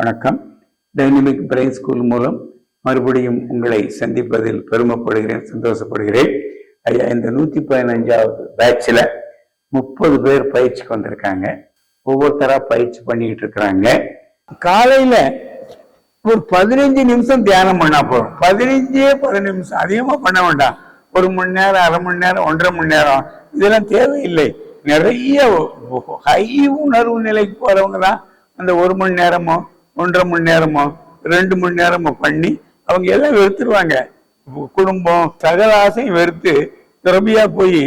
வணக்கம். Dynamic brain school மூலம் மறுபடியும் உங்களை சந்திப்பதில் பெருமைப்படுகிறேன் சந்தோஷப்படுகிறேன். ஐயா இந்த நூத்தி பதினஞ்சாவது பேட்ச்ல முப்பது பேர் பயிற்சிக்கு வந்திருக்காங்க. ஒவ்வொருத்தரா பயிற்சி பண்ணிக்கிட்டு இருக்கிறாங்க. காலையில ஒரு பதினஞ்சு நிமிஷம் தியானம் பண்ணா போதும். பதினஞ்சே பதினஞ்சு நிமிஷம் அதிகமா பண்ண வேண்டாம். ஒரு மணி நேரம் அரை மணி நேரம் ஒன்றரை மணி நேரம். இதெல்லாம் தேவையில்லை. நிறைய ஹை உணர்வு நிலைக்கு போறவங்க தான் அந்த ஒரு மணி நேரமோ ஒன்றரை மணி நேரமோ ரெண்டு மணி நேரமோ பண்ணி அவங்க எல்லாம் வெறுத்துருவாங்க. குடும்பம் சகல ஆசையும் வெறுத்து துறவியா போய்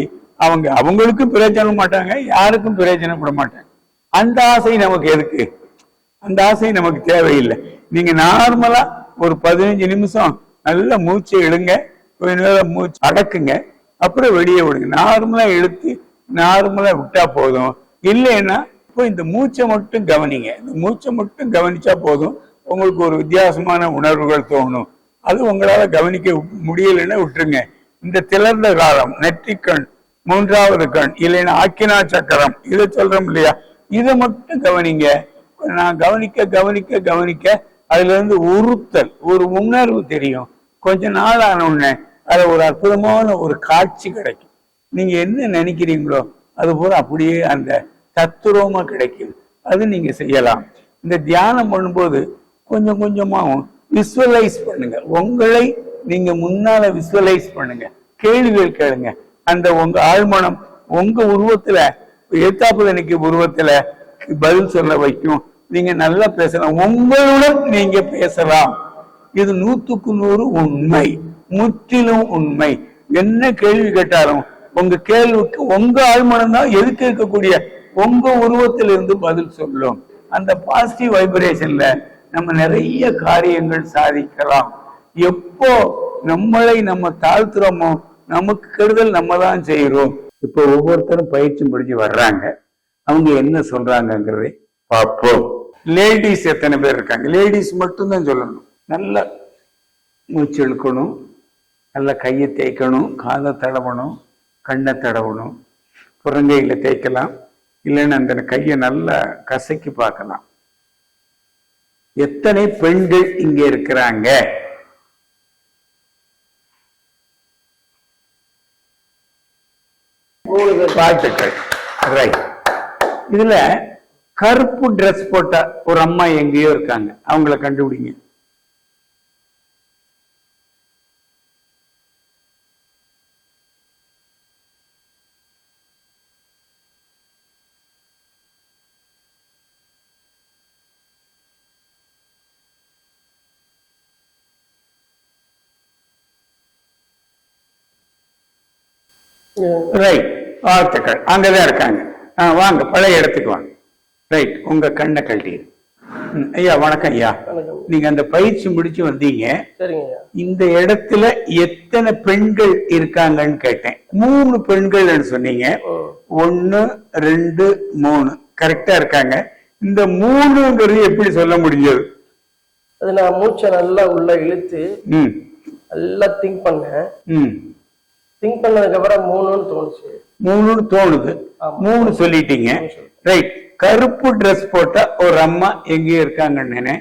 அவங்க அவங்களுக்கும் பிரயோஜனம் மாட்டாங்க யாருக்கும் பிரயோஜனப்பட மாட்டாங்க. அந்த ஆசை நமக்கு எதுக்கு? அந்த ஆசை நமக்கு தேவையில்லை. நீங்க நார்மலா ஒரு பதினஞ்சு நிமிஷம் நல்ல மூச்சை இழுங்க கொஞ்ச நேரம் மூச்சு அடக்குங்க அப்புறம் வெளியே விடுங்க நார்மலா இழுத்து நார்மலா விட்டா போதும். இல்லைன்னா இப்போ இந்த மூச்சை மட்டும் கவனிங்க. இந்த மூச்சை மட்டும் கவனிச்சா போதும். உங்களுக்கு ஒரு வித்தியாசமான உணர்வுகள் தோணும். அது உங்களால கவனிக்க முடியலைன்னா விட்டுருங்க. இந்த திளர்ந்த காலம் நெற்றிக்கண் மூன்றாவது கண் இல்லைன்னா ஆக்கினா சக்கரம் இதை சொல்றோம் இல்லையா? இதை மட்டும் கவனிங்க. நான் கவனிக்க கவனிக்க கவனிக்க அதுல இருந்து உறுத்தல் ஒரு உணர்வு தெரியும். கொஞ்ச நாள் ஆன உடனே அதுல ஒரு அற்புதமான ஒரு காட்சி கிடைக்கும். நீங்க என்ன நினைக்கிறீங்களோ அது போல அப்படியே அந்த தத்துரூபமா கிடைக்கும் அது நீங்க செய்யலாம். இந்த தியானம் பண்ணும்போது கொஞ்சம் கொஞ்சமாவும் விஸ்வலைஸ் பண்ணுங்க. உங்களை நீங்க முன்னால விஸ்வலைஸ் பண்ணுங்க. கேள்விகள் கேளுங்க. அந்த உங்க ஆழ்மனம் உங்க உருவத்துல எத்தாப்புல நிக்க உருவத்துல பதில் சொல்ல வைக்கும். நீங்க நல்லா பேசலாம். உங்களுடன் நீங்க பேசலாம். இது நூத்துக்கு நூறு உண்மை. முற்றிலும் உண்மை. என்ன கேள்வி கேட்டாலும் உங்க கேள்விக்கு உங்க ஆழ்மனம் தான் எதுக்கு இருக்கக்கூடிய உங்க உருவத்திலிருந்து பதில் சொல்லும். அந்த பாசிட்டிவ் வைப்ரேஷன்ல நம்ம நிறைய காரியங்கள் சாதிக்கலாம். எப்போ நம்மளை நம்ம தாழ்த்துறோமோ நமக்கு கெடுதல் நம்ம தான் செய்யறோம் இப்போ ஒவ்வொருத்தரும் பயிற்சி முடிஞ்சு வர்றாங்க. அவங்க என்ன சொல்றாங்கங்கிறதை பார்ப்போம். லேடிஸ் எத்தனை பேர் இருக்காங்க? லேடிஸ் மட்டும்தான் சொல்லணும். நல்ல மூச்சு இழுக்கணும். நல்ல கையை தேய்க்கணும். காதை தடவணும். கண்ணை தடவணும். புறங்கையில தேய்க்கலாம். இல்லைன்னா அந்த கையை நல்லா கசக்கி பார்க்கலாம். எத்தனை பெண்கள் இங்க இருக்கிறாங்க? வாழ்த்துக்கள் ரைட் இதுல கருப்பு ட்ரெஸ் போட்ட ஒரு அம்மா எங்கேயோ இருக்காங்க. அவங்கள கண்டுபிடிங்க. ரைட் வாழ்த்துக்கள். அங்கதான் இருக்காங்க. வாங்க பழைய இடத்துக்கு வாங்க. ரைட் உங்க கண்ணை கழட்டி. ம், ஐயா வணக்கம் ஐயா. நீங்க அந்த பயிற்சி முடிச்சு வந்தீங்க. இந்த இடத்துல எத்தனை பெண்கள் இருக்காங்கன்னு கேட்டேன். மூணு பெண்கள்னு சொன்னீங்க. ஒன்னு ரெண்டு மூணு. கரெக்டா இருக்காங்க. இந்த மூணுங்கிறது எப்படி சொல்ல முடிஞ்சது? அது நான் மூச்சை நல்லா உள்ள இழுத்து நல்லா திங்க் பண்ணேன். திங்க் பண்ணதுக்கு அப்புறம் மூணுன்னு தோணுச்சு. மூணுன்னு தோணுது. மூணு சொல்லிட்டீங்க. ரைட் கருப்பு ட்ரெஸ் போட்ட ஒரு அம்மா எங்கேயோ இருக்காங்கன்னு.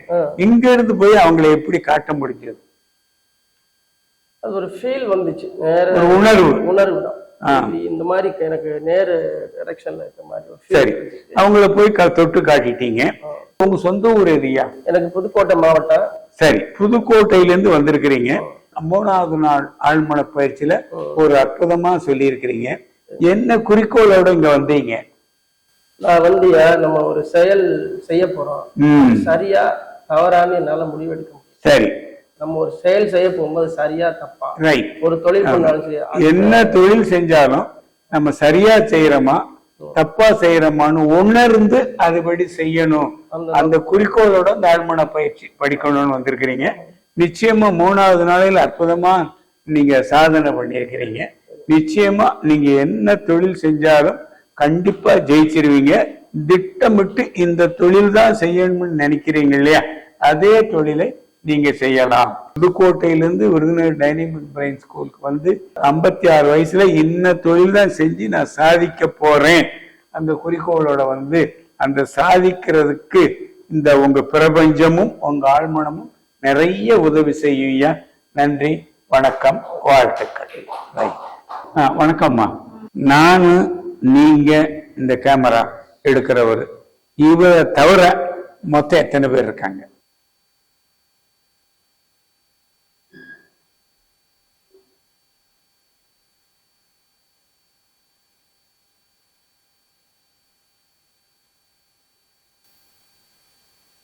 இங்க இருந்து போய் அவங்கள எப்படி காட்ட முடிஞ்சது? அது ஒரு ஃபீல் வந்துச்சு. நேர உணர்வு. உணர்வு தான். இந்த மாதிரி எனக்கு நேர டைரக்ஷன்ல இருக்க மாதிரி சரி. அவங்கள போய் தொட்டு காட்டிட்டீங்க. உங்க சொந்த ஊர் எதுயா எனக்கு புதுக்கோட்டை மாவட்டம். சரி. புதுக்கோட்டையில இருந்து வந்திருக்கிறீங்க மூணாவது நாள் ஆழ்மன பயிற்சியில ஒரு அற்புதமா சொல்லி இருக்கிறீங்க என்ன குறிக்கோளோட இங்க வந்தீங்க? நான் வந்து நம்ம ஒரு செயல் செய்ய போறோம். சரியா தவறான்னு என்னால முடிவெடுக்க முடியும் சரி. நம்ம ஒரு செயல் செய்ய போகும்போது சரியா தப்பா? ரைட் ஒரு தொழில் பண்ணாலும் என்ன தொழில் செஞ்சாலும் நம்ம சரியா செய்யறோமா தப்பா செய்யறோமான்னு உணர்ந்து அதுபடி செய்யணும். அந்த- அந்த குறிக்கோளோட இந்த ஆழ்மன பயிற்சி படிக்கணும்னு வந்திருக்கிறீங்க. நிச்சயமா மூணாவது நாளையில் அற்புதமா நீங்க சாதனை பண்ணியிருக்கிறீங்க. நிச்சயமா நீங்க என்ன தொழில் செஞ்சாலும் கண்டிப்பா ஜெயிச்சிருவீங்க. திட்டமிட்டு இந்த தொழில் தான் செய்யணும்னு நினைக்கிறீங்க இல்லையா? அதே தொழிலை நீங்க செய்யலாம். புதுக்கோட்டையிலிருந்து விருதுநகர் டைனமிக் பிரெயின் ஸ்கூலுக்கு வந்து ஐம்பத்தி ஆறு வயசுல இன்ன தொழில் தான் செஞ்சு நான் சாதிக்க போறேன். அந்த குறிக்கோளோட வந்து அந்த சாதிக்கிறதுக்கு இந்த உங்க பிரபஞ்சமும் உங்க ஆழ்மனமும் நிறைய உதவி செய்யுங்க நன்றி வணக்கம் வாழ்த்துக்கள். வணக்கம்மா. நானு நீங்க இந்த கேமரா எடுக்கிறவர். இவரை தவிர மொத்தம் எத்தனை பேர் இருக்காங்க?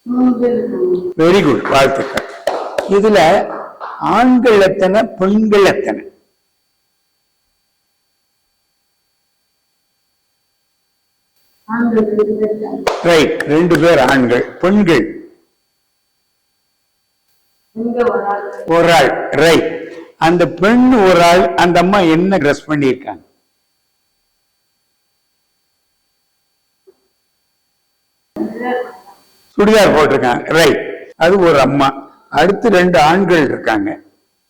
வெரி குட் வாழ்த்துக்கள். இதுல ஆண்கள் எத்தனை பெண்கள் எத்தனை? ரைட் ரெண்டு பேர் ஆண்கள். பெண்கள். ஒரு ஆள். ரைட் அந்த பெண் ஒரு ஆள் அந்த அம்மா என்ன ட்ரெஸ் பண்ணியிருக்காங்க? சுடிதார் போட்டிருக்காங்க. ரைட் அது ஒரு அம்மா. அடுத்து ரெண்டு ஆண்கள் இருக்காங்க.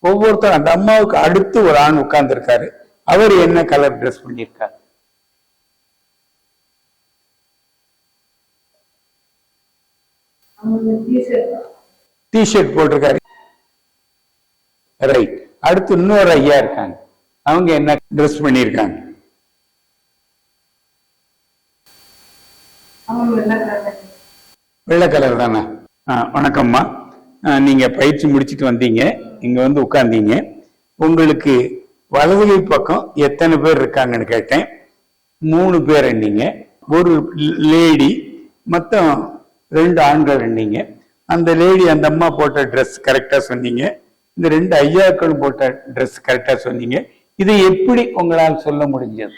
ஒவ்வொருத்தரும் அந்த அம்மாவுக்கு அடுத்து ஒரு ஆண் உட்கார்ந்து இருக்காரு அவர் என்ன கலர் ட்ரெஸ் பண்ணியிருக்காரு? டிஷர்ட் போட்டிருக்காரு. ரைட் அடுத்து இன்னொரு ஐயா இருக்காங்க. அவங்க என்ன ட்ரெஸ் பண்ணியிருக்காங்க? வெள்ளை கலர் தானே? வணக்கம்மா. நீங்க பயிற்சி முடிச்சிட்டு வந்தீங்க. இங்க வந்து உட்கார்ந்தீங்க. உங்களுக்கு வலதுகை பக்கம் எத்தனை பேர் இருக்காங்கன்னு கேட்டேன். மூணு பேர் எண்ணீங்க. ஒரு லேடி மொத்தம் ரெண்டு ஆண்கள் எண்ணீங்க. அந்த லேடி அந்த அம்மா போட்ட ட்ரெஸ் கரெக்டா சொன்னீங்க. இந்த ரெண்டு ஐயாக்கள் போட்ட ட்ரெஸ் கரெக்டா சொன்னீங்க. இதை எப்படி உங்களால் சொல்ல முடிஞ்சது?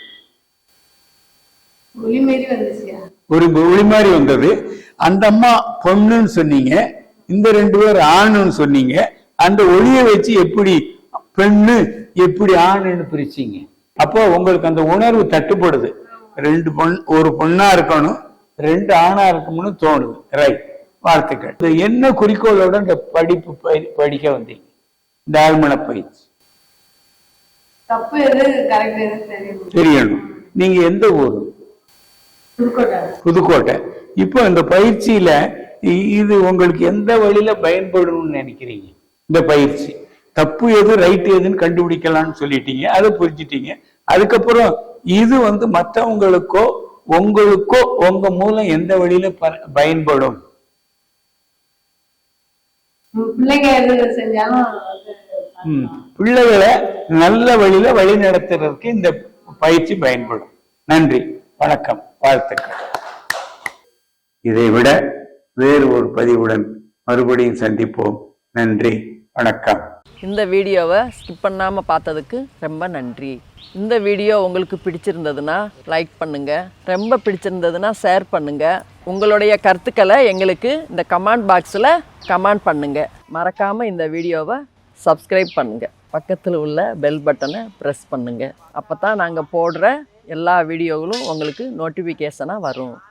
ஒரு ஒளி மாதிரி வந்தது. அந்த அம்மா பொண்ணுன்னு சொன்னீங்க இந்த ரெண்டு பேர் ஆணுன்னு சொன்னீங்க அந்த ஒளியை வச்சு எப்படி பெண்ணு எப்படி ஆணுன்னு பிரிச்சீங்க? அப்போ உங்களுக்கு அந்த உணர்வு தட்டுப்படுது. ரெண்டு பொண் ஒரு பொண்ணா இருக்கணும் ரெண்டு ஆணா இருக்கணும்னு தோணுது. ரைட் வாழ்த்துக்கள். இது என்ன குறிக்கோளோட இந்த படிப்பு படி- படிக்க வந்தீங்க? இந்த ஆழ்மன பயிற்சி. தெரியணும். நீங்க எந்த ஊர்? புதுக்கோட்டை. இப்போ இந்த பயிற்சியில இது உங்களுக்கு எந்த வழியில பயன்படும்னு நினைக்கிறீங்க? இந்த பயிற்சி. தப்பு எது ரைட் எதுன்னு கண்டுபிடிக்கலாம்னு சொல்லிட்டீங்க அதை புரிஞ்சிட்டீங்க. அதுக்கப்புறம் இது வந்து மற்றவங்களுக்கோ உங்களுக்கோ உங்க மூலம் எந்த வழியில பயன்படும். பிள்ளைகளை நல்ல வழியில வழி நடத்துறதுக்கு இந்த பயிற்சி பயன்படும். நன்றி. வணக்கம். வாழ்த்துக்கள். இதை விட வேறு ஒரு பதிவுடன் மறுபடியும் சந்திப்போம். நன்றி வணக்கம். இந்த வீடியோவை ஸ்கிப் பண்ணாமல் பார்த்ததுக்கு ரொம்ப நன்றி. இந்த வீடியோ உங்களுக்கு பிடிச்சிருந்ததுன்னா லைக் பண்ணுங்கள் ரொம்ப பிடிச்சிருந்ததுன்னா ஷேர் பண்ணுங்கள் உங்களுடைய கருத்துக்களை எங்களுக்கு இந்த கமெண்ட் பாக்ஸில் கமெண்ட் பண்ணுங்கள் மறக்காமல் இந்த வீடியோவை சப்ஸ்கிரைப் பண்ணுங்கள் பக்கத்தில் உள்ள பெல் பட்டனை ப்ரெஸ் பண்ணுங்கள் அப்போ தான் நாங்கள் போடுற எல்லா வீடியோகளும் உங்களுக்கு நோட்டிஃபிகேஷனாக வரும்.